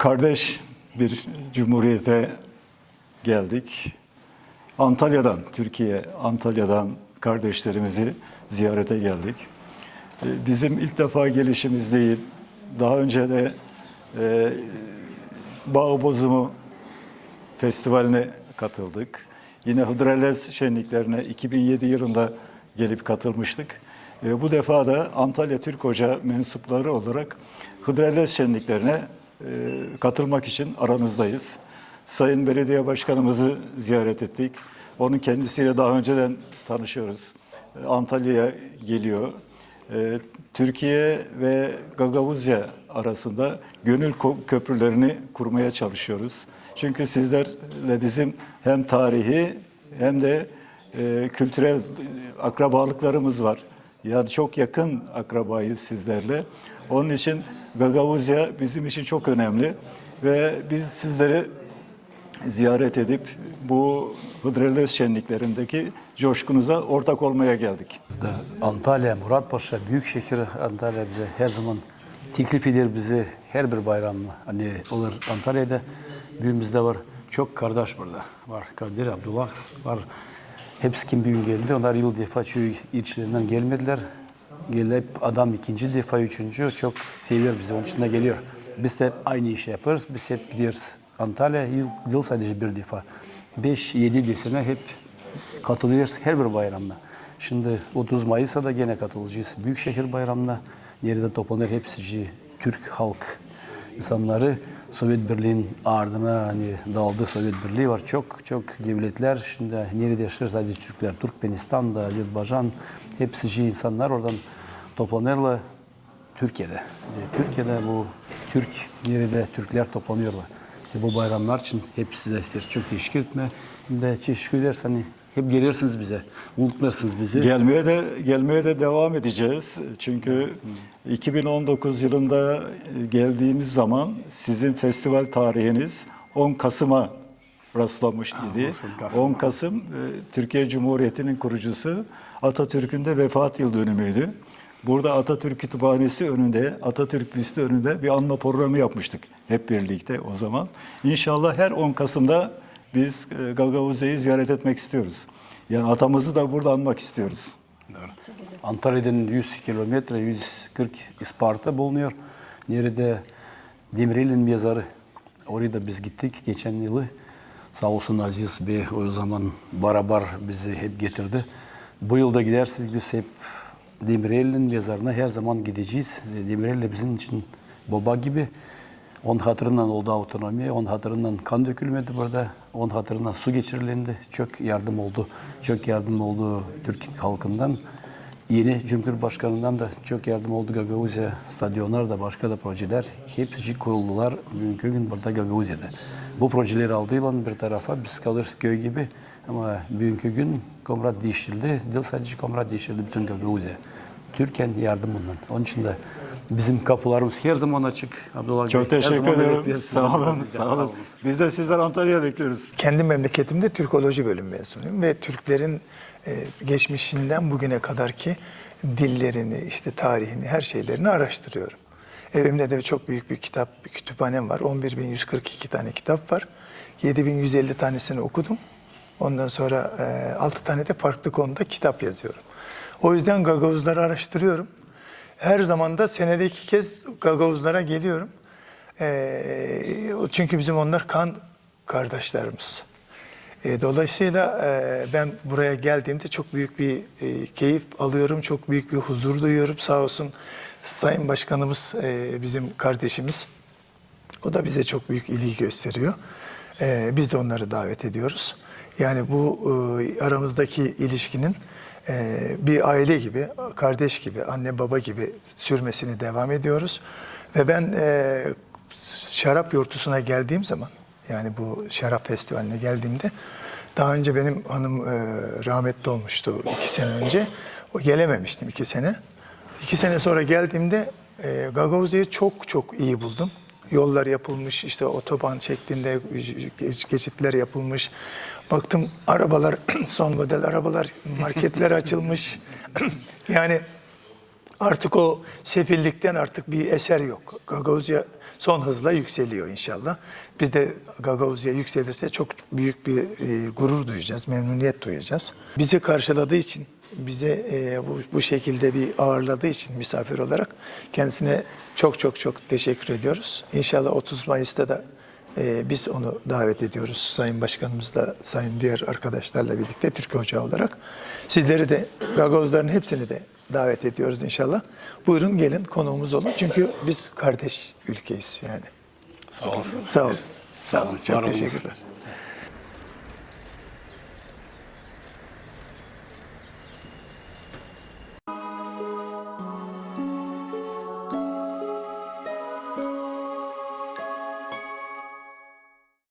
kardeş bir cumhuriyete geldik. Antalya'dan, Türkiye, Antalya'dan kardeşlerimizi ziyarete geldik. Ee, Bizim ilk defa gelişimiz değil. Daha önce de e, Bağ Bozumu Festivali'ne katıldık. Yine Hıdrellez şenliklerine 2007 yılında gelip katılmıştık. E, bu defa da Antalya Türk Hoca mensupları olarak Hıdrellez şenliklerine katılmak için aranızdayız. Sayın Belediye Başkanımızı ziyaret ettik. Onun kendisiyle daha önceden tanışıyoruz. E, Antalya'ya geliyor. E, Türkiye ve Gagavuzya arasında gönül köprülerini kurmaya çalışıyoruz. Çünkü sizlerle bizim hem tarihi hem de e, kültürel akrabalıklarımız var. Yani çok yakın akrabayız sizlerle. Onun için Gagavuzya bizim için çok önemli ve biz sizleri ziyaret edip bu Hıdrellez şenliklerindeki coşkunuza ortak olmaya geldik. Biz de Antalya, Muratpaşa, büyük şehir Antalya bize her zaman teklif eder bizi her bir bayramla. Hani olur Antalya'da büyüğümüzde var. Çok kardeş burada. Var Kadir, Abdullah var. Hepsi kim gün geldi. Onlar yıl defa şu içlerinden gelmediler. Gelip adam ikinci defa, üçüncü çok seviyor bizi. Onun için de geliyor. Biz de aynı işi yaparız. Biz hep gidiyoruz. Antalya yıl, yıl sadece bir defa. 5-7 desene hep katılıyoruz her bir bayramda. Şimdi 30 Mayıs'ta da gene katılacağız. Büyükşehir Bayramı'na nerede toplanır hepsi Türk halk insanları Sovyet Birliği'nin ardına hani dağıldı Sovyet Birliği var. Çok çok devletler şimdi nerede yaşar sadece Türkler. Türkmenistan'da, Azerbaycan hepsi insanlar oradan toplanırlar Türkiye'de. Türkiye'de bu Türk nerede Türkler toplanıyorlar. İşte bu bayramlar için hep size ister çok teşekkür etme. De teşekkür ederiz hani hep gelirsiniz bize. Unutmazsınız bizi. Gelmeye de gelmeye de devam edeceğiz. Çünkü 2019 yılında geldiğimiz zaman sizin festival tarihiniz 10 Kasım'a rastlamış idi. nasıl Kasım? 10 Kasım e, Türkiye Cumhuriyeti'nin kurucusu Atatürk'ün de vefat yıl dönümüydü. Burada Atatürk Kütüphanesi önünde, Atatürk büstü önünde bir anma programı yapmıştık hep birlikte o zaman. İnşallah her 10 Kasım'da biz e, Gagavuze'yi ziyaret etmek istiyoruz. Yani atamızı da burada anmak istiyoruz. Doğru. Antalya'dan 100 kilometre, 140 Isparta bulunuyor. Nerede Demirel'in mezarı. Oraya da biz gittik geçen yılı. Sağ olsun Aziz Bey o zaman beraber bizi hep getirdi. Bu yılda gidersek biz hep Demirel'in mezarına her zaman gideceğiz. Demirel de bizim için baba gibi. Onun hatırından oldu otonomi, onun hatırından kan dökülmedi burada, onun hatırından su geçirilendi. Çok yardım oldu, çok yardım oldu Türk halkından. Yeni Cumhurbaşkanından da çok yardım oldu Gagavuzya stadyonlar da başka da projeler hepsi kuruldular bugünkü gün burada Gagavuzya'da. Bu projeleri aldığıyla bir tarafa biz kalırız köy gibi ama bugünkü gün komrat değiştirildi. Değil sadece komrat değiştirildi bütün Gagavuzya. Türkiye'nin yardım bundan. Onun için de bizim kapılarımız her zaman açık. Abdullah Bey, Çok her teşekkür ederim. Sağ olun, sağ olun. Biz de sizden Antalya'ya bekliyoruz. Kendi memleketimde Türkoloji bölümü mezunuyum ve Türklerin e, geçmişinden bugüne kadar ki dillerini, işte tarihini, her şeylerini araştırıyorum. Evimde de çok büyük bir kitap, bir kütüphanem var. 11.142 tane kitap var. 7.150 tanesini okudum. Ondan sonra e, 6 tane de farklı konuda kitap yazıyorum. O yüzden Gagavuzları araştırıyorum. Her zaman da senede iki kez Gagavuzlara geliyorum. E, çünkü bizim onlar kan kardeşlerimiz. E, dolayısıyla e, ben buraya geldiğimde çok büyük bir e, keyif alıyorum, çok büyük bir huzur duyuyorum. Sağ olsun Sayın Başkanımız, e, bizim kardeşimiz, o da bize çok büyük ilgi gösteriyor. Biz de onları davet ediyoruz. Yani bu aramızdaki ilişkinin bir aile gibi, kardeş gibi, anne baba gibi sürmesini devam ediyoruz. Ve ben e, şarap yortusuna geldiğim zaman, yani bu şarap festivaline geldiğimde, daha önce benim hanım e, rahmetli olmuştu iki sene önce. O gelememiştim iki sene. İki sene sonra geldiğimde e, Gagavuzya'yı çok çok iyi buldum. Yollar yapılmış, işte otoban şeklinde geç- geçitler yapılmış. Baktım arabalar, son model arabalar, marketler açılmış. yani Artık o sefillikten artık bir eser yok. Gagavuzya son hızla yükseliyor inşallah. Biz de Gagavuzya yükselirse çok büyük bir e, gurur duyacağız, memnuniyet duyacağız. Bizi karşıladığı için, bize e, bu, bu şekilde bir ağırladığı için misafir olarak kendisine çok çok çok teşekkür ediyoruz. İnşallah 30 Mayıs'ta da e, biz onu davet ediyoruz Sayın Başkanımızla, Sayın diğer arkadaşlarla birlikte Türkiye Ocağı olarak. Sizleri de, Gagavuzların hepsini de davet ediyoruz inşallah. Buyurun gelin konuğumuz olun. Çünkü biz kardeş ülkeyiz yani. Sağ olun. Sağ olun. Sağ olun. Çok teşekkürler.